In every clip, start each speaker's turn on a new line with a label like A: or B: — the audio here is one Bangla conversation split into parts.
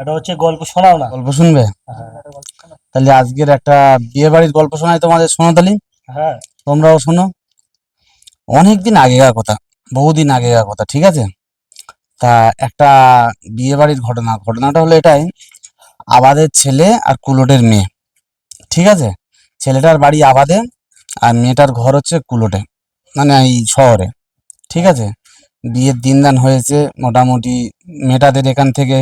A: এটা হচ্ছে গল্প শোনাও না।
B: গল্প শুনবে? তাহলে আজকের একটা বিয়ে বাড়ির গল্প শোনাই তোমাদের। শোনো তাহলে।
A: হ্যাঁ।
B: তোমরাও শোনো। অনেকদিন আগেকার কথা বহুদিন আগেকার কথা ঠিক আছে? তা একটা বিয়ে বাড়ির ঘটনা। ঘটনাটা হলো এটাই আবাদের ছেলে আর কুলোটের মেয়ে ঠিক আছে? ছেলেটার বাড়ি আবাদে আর মেয়েটার ঘর হচ্ছে কুলোটে মানে এই শহরে ঠিক আছে? বিয়ের দিনদান হয়েছে মোটামুটি মেয়েটাদের এখান থেকে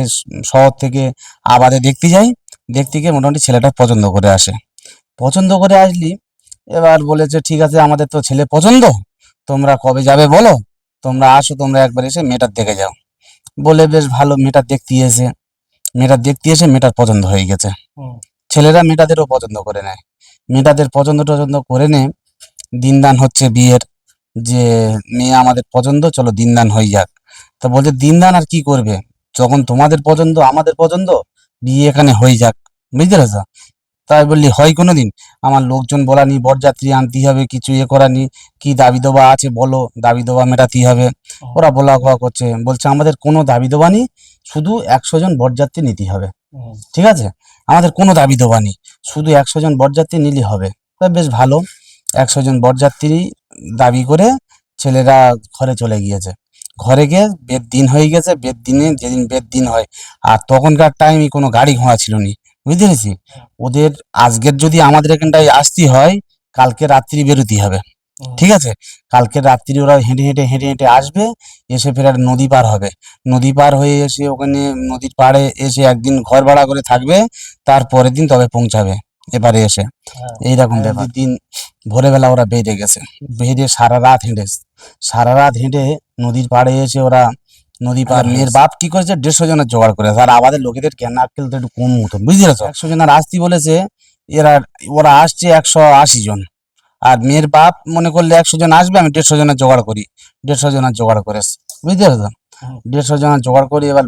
B: শহর থেকে আবাদে দেখতে যাই দেখতে গিয়ে মোটামুটি ছেলেটা পছন্দ করে আসে। পছন্দ করে আসলি এবার বলেছে ঠিক আছে আমাদের তো ছেলে পছন্দ তোমরা কবে যাবে বলো? তোমরা আসো তোমরা একবার এসে মেয়েটার দেখে যাও। বলে বেশ ভালো মেয়েটার দেখতে এসে মেয়েটার দেখতে এসে মেয়েটার পছন্দ হয়ে গেছে। ছেলেরা মেয়েটাদেরও পছন্দ করে নেয়। মেয়েটাদের পছন্দ টছন্দ করে নে দিনদান হচ্ছে বিয়ের। যে মেয়ে আমাদের পছন্দ চলো দিনদান হয়ে যাক। তো বলছে দিনদান আর কি করবে? যখন তোমাদের পছন্দ আমাদের পছন্দ বিয়ে এখানে হয়ে যাক। বুঝতে পেরেছ? তাই বললি হয় কোনো দিন আমার লোকজন বলা বলানি বরযাত্রী আনতেই হবে কিছু ইয়ে করা করানি কি দাবি দেওয়া আছে বলো দাবি দেওয়া মেটাতেই হবে ওরা বলা কওয়া করছে বলছে আমাদের কোনো দাবি দেওয়া নেই শুধু একশো জন বরযাত্রী নিতেই হবে। ঠিক আছে? আমাদের কোনো দাবি দেওয়া নেই শুধু একশো জন বরযাত্রী নিলেই হবে। তা বেশ ভালো। একশো জন বরযাত্রী দাবি করে ছেলেরা ঘরে চলে গিয়েছে। ঘরে গিয়ে বেদ দিন হয়ে গেছে বেদ দিনে যেদিন বেদ দিন হয় আর তখনকার টাইমে কোনো গাড়ি ঘোড়া ছিল নি বুঝতে পেরেছি? ওদের আজকের যদি আমাদের এখানটায় আসতে হয় কালকে রাত্রি বেরোতে হবে। ঠিক আছে? কালকে রাত্রি ওরা হেঁটে হেঁটে হেঁটে হেঁটে আসবে এসে ফের নদী পার হবে। নদী পার হয়ে এসে ওখানে নদীর পাড়ে এসে একদিন ঘর ভাড়া করে থাকবে তারপরের দিন তবে পৌঁছাবে এবারে এসে।
A: হ্যাঁ।
B: এইরকম ব্যাপার। দিন ভোরবেলা ওরা বেরিয়ে গেছে। বেরিয়ে সারা রাত হেঁটে সারা রাত হেঁটে নদীর পাড়ে এসে ওরা নদী পার মেয়ের বাপ কি করেছে? দেড়শো জনের জোগাড় করেছে আর আমাদের লোকেদের কেন আক্কেল তো একটু কম মতন বুঝতে পেরেছ? একশো জনের আসতি বলেছে এরা ওরা আসছে একশো আশি জন। আর মেয়ের বাপ মনে করলে একশো জন আসবে আমি দেড়শো জনের জোগাড় করি। দেড়শো জনের জোগাড় করেছে। বুঝতে পেরেছ। দেড়শো জনের জোগাড় করি এবার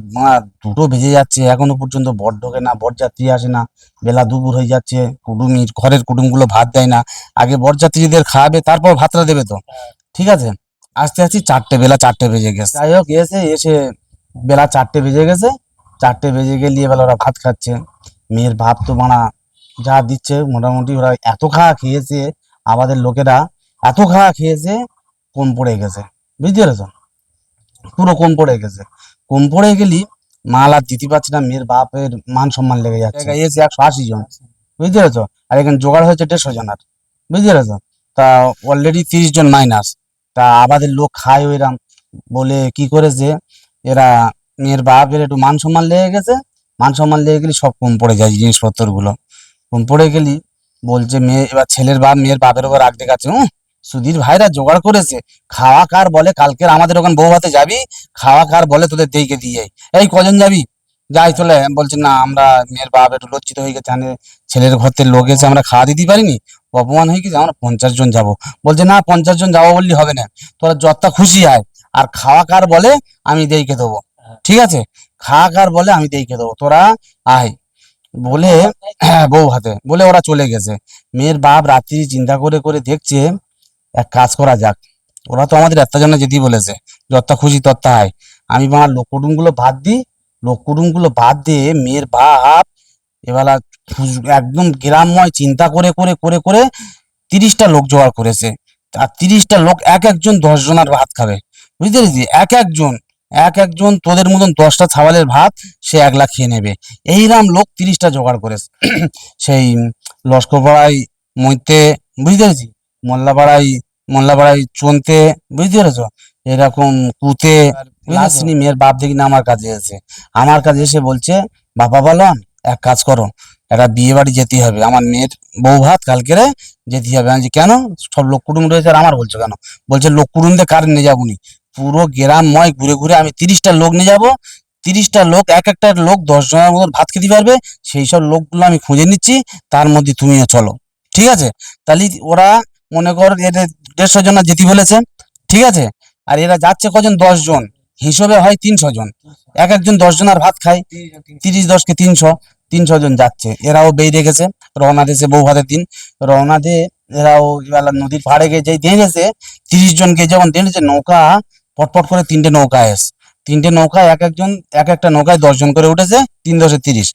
B: দুটো বেজে যাচ্ছে। এখনও পর্যন্ত বর ঢোকে না বরযাত্রী আসে না। বেলা দুপুর হয়ে যাচ্ছে কুটুমি ঘরের কুটুমগুলো ভাত দেয় না। আগে বরযাত্রীদের খাওয়াবে, তারপর ভাতটা দেবে তো। ঠিক আছে? আস্তে আস্তে চারটে, বেলা চারটে বেজে গেছে। যাই হোক, এসে এসে বেলা চারটে বেজে গেছে। চারটে বেজে গেলে এবার ওরা ভাত খাচ্ছে। মেয়ের ভাত তো মানা যা দিচ্ছে, মোটামুটি ওরা এত খাওয়া খেয়েছে, আমাদের লোকেরা এত খাওয়া খেয়েছে, কম পড়ে গেছে। বুঝতে পেরেছ? পুরো কম পড়ে গেছে। কম পড়ে গেলি মাল আর দিতে পারছি না মেয়ের বাপের মান সম্মান লেগে যাচ্ছে। এসে একশো আশি জন। বুঝতে পেরেছ? আর এখানে জোগাড় হয়েছে দেড়শো জনের। বুঝতে পেরেছ? তা অলরেডি তিরিশ জন মাইনাস তা আমাদের লোক খায় ওইরাম। বলে কি করেছে? এরা মেয়ের বাপের একটু মান সম্মান লেগে গেছে। মান সম্মান লেগে গেলে সব কম পড়ে যায় জিনিসপত্রগুলো কম পড়ে গেলি বলছে মেয়ে এবার ছেলের বাপ মেয়ের বাপের উপর রাগ দেখাচ্ছে হুম? সুধীর ভাইরা জোগাড় করেছে, খাওয়া কার বলে, কালকের আমাদের ওখানে বউ হাতে যাবি, খাওয়া কার বলে তোদের দেখে দিয়ে। এই কজন যাবি? যাই চলে, বলছে, না, আমরা মেয়ের বাপ একটু লজ্জিত হয়ে গেছে ছেলের ঘর থেকে লোক এসে আমরা খাওয়া দিতে পারিনি। অপমান হয়ে গেছে, আমরা পঞ্চাশ জন যাব। বলছে, না, পঞ্চাশ জন যাব বললি হবে না। তোরা যতটা খুশি আয়, আর খাওয়া কার বলে আমি দেখে দেবো। ঠিক আছে? খাওয়া কার বলে আমি দেখে দেবো। তোরা আয়। বলে, বউ হাতে বলে ওরা চলে গেছে। মেয়ের বাপ রাত্রি চিন্তা করে করে দেখছে এক কাজ করা যাক। ওরা তো আমাদের একটা জন্য যেতেই বলেছে, যতটা খুশি ততটা হয়। আমি আমার লোক কুটুমগুলো বাদ দিই লোক কুটুমগুলো বাদ দিয়ে মেয়ের বাপ, এবেলা একদম গ্রামময় চিন্তা করে করে করে করে তিরিশটা লোক জোগাড় করেছে। আর তিরিশটা লোক এক একজন দশ জনের ভাত খাবে। বুঝতে পেরেছি? এক একজন এক একজন তোদের মতন দশটা ছাওয়ালের ভাত সে একলা খেয়ে নেবে। এইরাম লোক তিরিশটা জোগাড় করেছে। সেই লস্করপাড়ায় মইতে বুঝতে পেরেছি? মোল্লাপাড়ায় মোল্লাপাড়ায় চনতে বুঝতে পেরেছ? এরকম কুতে লাসিনি মেয়ের বাপ দেখি না আমার কাছে এসে আমার কাছে এসে বলছে বাবা বলন এক কাজ করো একটা বিয়ে বাড়ি যেতে হবে। আমার মেয়ের বউ ভাত কালকেরে যেতে হবে। আমি কেন? সব লোক কুটুম রয়েছে আর আমার বলছো কেন? বলছে লোক কুটুম কুটুমদের কার নিয়ে যাব নি? পুরো গ্রামময় ঘুরে ঘুরে আমি তিরিশটা লোক নিয়ে যাব। তিরিশটা লোক এক একটা লোক দশ জনের মতন ভাত খেতে পারবে। সেই সব লোকগুলো আমি খুঁজে নিচ্ছি তার মধ্যে তুমিও চলো। ঠিক আছে? তাহলে ওরা মনে কর এদের দেড়শো জন যেতে বলেছে ঠিক আছে? আর এরা যাচ্ছে কজন? দশ জন। হিসেবে হয় তিনশো জন। এক একজন দশ জন আর ভাত খায়। তিরিশ দশকে তিনশো তিনশো জন যাচ্ছে। এরাও বেরিয়ে গেছে রওনা দিয়েছে বউ ভাতের দিন। রওনা দিয়ে এরাও নদীর পাড়ে গিয়ে যেই দেখেছে, তিরিশ জনকে যখন দেখেছে, নৌকা পটপট করে তিনটে নৌকা এস। তিনটে নৌকায় এক একজন, এক একটা নৌকায় দশজন করে উঠেছে, তিন দশে তিরিশ।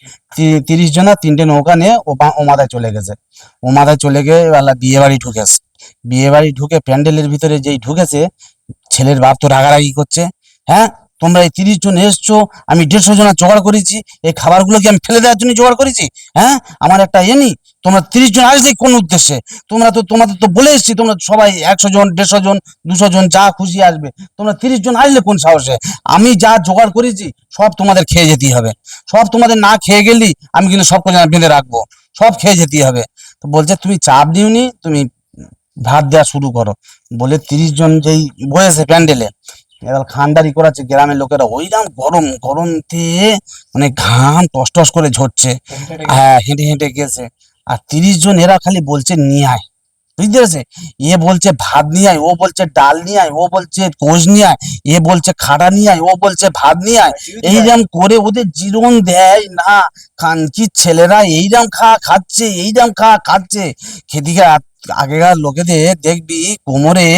B: তিরিশ জনা তিনটে নৌকা নিয়ে ও মাথায় চলে গেছে। ও মাথায় চলে গিয়ে বিয়ে বাড়ি ঢুকেছে। বিয়ে বাড়ি ঢুকে প্যান্ডেলের ভিতরে যেই ঢুকেছে, ছেলের বাপ তো রাগারাগি করছে হ্যাঁ? তোমরা এই তিরিশ জন এসছো, আমি দেড়শো জনা জোগাড় করেছি, এই খাবারগুলো কি আমি ফেলে দেওয়ার জন্য জোগাড় করেছি হ্যাঁ? আমার একটা এ নেই, তোমরা তিরিশ জন আসলে কোন উদ্দেশ্যে? তোমরা তো, তোমাদের তো বলে এসছি, তোমরা সবাই একশো জন, দেড়শো জন, দুশো জন, যা খুশি আসবে। তোমরা তিরিশ জন আসলে কোন সাহসে? আমি যা জোগাড় করেছি, সব তোমাদের খেয়ে যেতেই হবে। সব তোমাদের না খেয়ে গেলি, আমি কিন্তু সব কিছু বেঁধে রাখব। সব খেয়ে যেতেই হবে। তো বলছে, তুমি চাপ নিওনি তুমি ভাত দেওয়া শুরু করো। বলে তিরিশ জন যেই বয়েছে প্যান্ডেলে, এবার খানদারি করাচ্ছে গ্রামের লোকেরা। ওইরাম গরম, গরমতে মানে ঘাম টস টস করে ঝরছে। হ্যাঁ হেঁটে হেঁটে গেছে। আর তিরিশ জন এরা খালি বলছে, নিয়ে আয়। বুঝতে পেরেছে? এ বলছে, ভাত নিয়ে আয়। ও বলছে, ডাল নিয়ে আয়। ও বলছে কোষ নিয়ে আয়। এ বলছে, খাটা নিয়ে আয়। ও বলছে, ভাত নিয়ে আয়। এইরকম করে ওদের জীবন দেয় না। কানকির ছেলেরা এইরকম খা, খাচ্ছে এইরকম খা, খাচ্ছে। খেদিকে আগেকার লোকেদের দেখবি কোমরে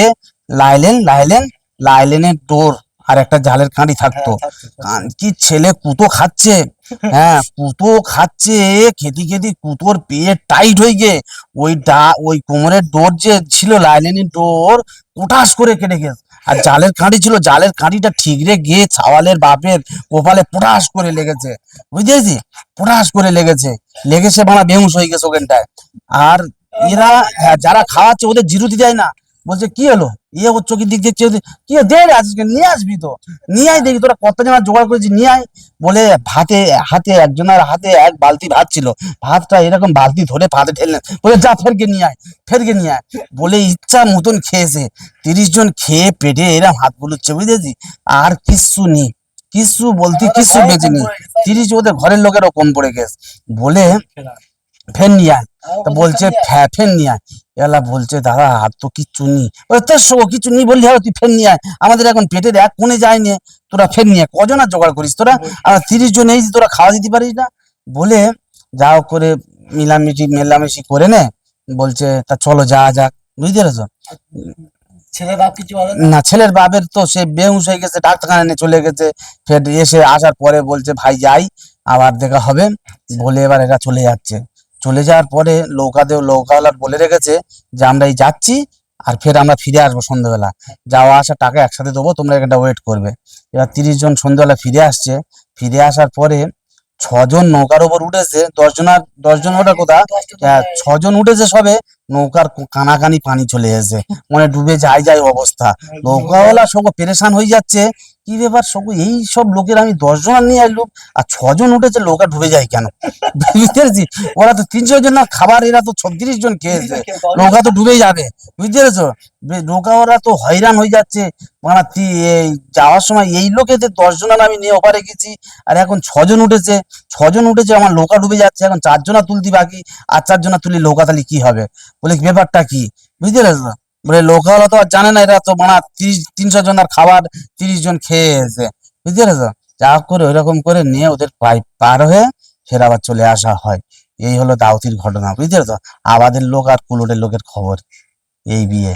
B: লাইলেন লাইলেন লাইলেনের ডোর আর একটা জালের কাঁড়ি থাকতো। কি ছেলে কুতো খাচ্ছে? হ্যাঁ কুতো খাচ্ছে খেতে খেতে কুতোর পেট টাইট হয়ে গে ওই ডা ওই কোমরের ডোর যে ছিল লাইলেনের ডোর কোটাস করে কেটে গেছে। আর জালের কাঁড়ি ছিল জালের কাঁড়িটা ঠিকরে গিয়ে ছাওয়ালের বাপের কপালে পটাস করে লেগেছে। বুঝেছি পটাস করে লেগেছে। লেগেছে বানা বেহুশ হয়ে গেছে ওখানটায়। আর এরা হ্যাঁ, যারা খাওয়াচ্ছে ওদের জিরুতি দেয় না। বলছে কি হলো? ইয়ে ওর চোখের দিক দেখছে কি দে আজকে নিয়ে আসবি তো। নিয়ে আয় দেখি তোরা কত জনা জোগাড় করেছিস নিয়ে আয়। বলে ভাতে হাতে একজনের হাতে এক বালতি ভাত ছিল। ভাতটা এরকম বালতি ধরে ভাতে ঢেললেন বলে যা ফেরকে নিয়ে আয় ফেরকে নিয়ে আয়। বলে ইচ্ছা মতন খেয়েছে। তিরিশ জন খেয়ে পেটে এরম হাত বুলুচ্ছে বুঝেছি আর কিচ্ছু নেই। কিচ্ছু বলতে কিচ্ছু বেঁচে নি তিরিশ ওদের ঘরের লোকেরও কম পড়ে গেছে। বলে ফের নিয়ে। আয় তা বলছে ফের নিয়ে। আয় এলা বলছে দাদা আর তো কিচ্ছু ওই তেরশো কিছু নেই বললি? হবে তুই ফের নিয়ে। আয় আমাদের এখন পেটের এক কোণে যায়নি তোরা ফের নিয়ে। কজন আর জোগাড় করিস? তোরা আর তিরিশ জন এই তোরা খাওয়া দিতে পারিস না? বলে যা করে মিলামিশি মেলামেশি করে নে। বলছে তা চলো যা যাক। বুঝতে পেরেছ?
A: ছেলে বাপ কিছু না?
B: না ছেলের বাপের তো সে বেহুশ হয়ে গেছে ডাক্তারখানা চলে গেছে। ফের এসে আসার পরে বলছে ভাই যাই আবার দেখা হবে। বলে এবার এরা চলে যাচ্ছে। চলে যাওয়ার পরে নৌকাদের নৌকাওয়ালা বলে রেখেছে যে আমরা এই যাচ্ছি আর ফের আমরা ফিরে আসব সন্ধ্যাবেলা। যাওয়া আসা টাকা একসাথে দেবো, তোমরা এখানটা ওয়েট করবে। এবার তিরিশ জন সন্ধ্যাবেলা ফিরে আসছে। ফিরে আসার পরে ছজন নৌকার ওপর উঠেছে। দশজন আর দশজন ওটা কোথা। ছজন উঠেছে সবে, নৌকার কানাকানি পানি চলে এসেছে। মানে ডুবে যায় যায় অবস্থা। নৌকাওয়ালা সব পেরেশান হয়ে যাচ্ছে। কি ব্যাপার সব এই সব লোকের আমি দশ জন নিয়ে আসলাম আর ছজন উঠেছে নৌকা ডুবে যায় কেন? বুঝতে পেরেছি ওরা তো তিনশো জন না খাবার এরা তো ছত্রিশ জন খেয়েছে। নৌকা তো ডুবেই যাবে বুঝতে পেরেছ নৌকা ওরা তো হয়রান হয়ে যাচ্ছে। মানে এই যাওয়ার সময় এই লোকেদের দশ জন আমি নিয়ে ওপারে গেছি আর এখন ছজন উঠেছে। ছজন উঠেছে আমার নৌকা ডুবে যাচ্ছে এখন চারজনা তুলতি বাকি আর চারজনা তুলি নৌকা তাহলে কি হবে? বলে ব্যাপারটা কি? বুঝতে পেরেছ বলে লোকাল তো আর জানে না, এরা তো মানে তিরিশ, তিনশো জন আর খাবার তিরিশ জন খেয়ে এসে বুঝতে পেরেছ? যা করে করে ওইরকম করে নিয়ে ওদের পাইপ পার হয়ে ফের আবার চলে আসা হয়। এই হলো দাউতির ঘটনা, বুঝতে পেরেছ? আবাদের লোক আর কুলোটের লোকের খবর। এই বিয়ে।